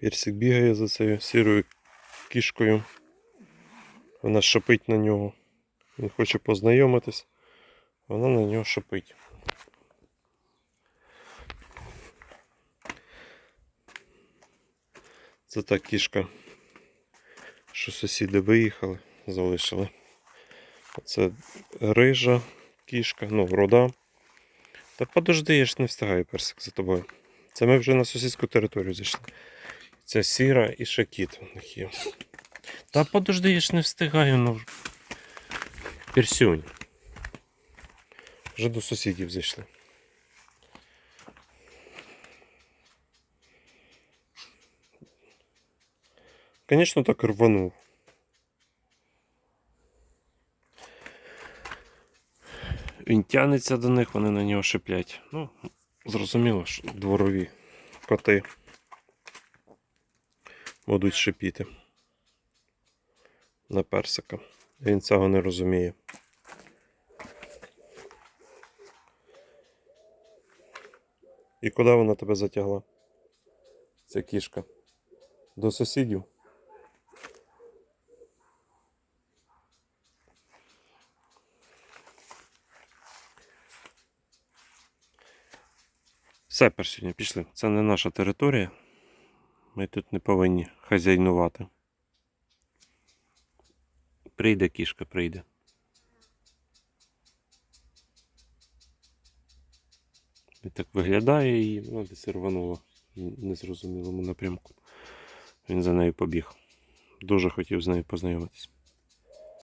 Персик бігає за цією сірою кішкою. Вона шипить на нього. Він хоче познайомитись. Вона на нього шипить. Це та кішка, що сусіди виїхали, залишили. Це рижа кішка, ну, рода. Та подожди, я ж не встигаю персик за тобою. Це ми вже на сусідську територію зайшли. Це сіра і шакіт у них є. Та подожди, я ж не встигаю, ну. Персюнь. Вже до сусідів зайшли. Звісно, так рванув. Він тянеться до них, вони на нього шиплять. Ну, зрозуміло, що дворові коти будуть шипіти на персика. Він цього не розуміє. І куди вона тебе затягла? Ця кішка. До сусідів. Все, персюня, пішли. Це не наша територія. Ми тут не повинні хазяйнувати. Прийде кішка, прийде. І так виглядає і ну, десь рвануло в незрозумілому напрямку. Він за нею побіг. Дуже хотів з нею познайомитись.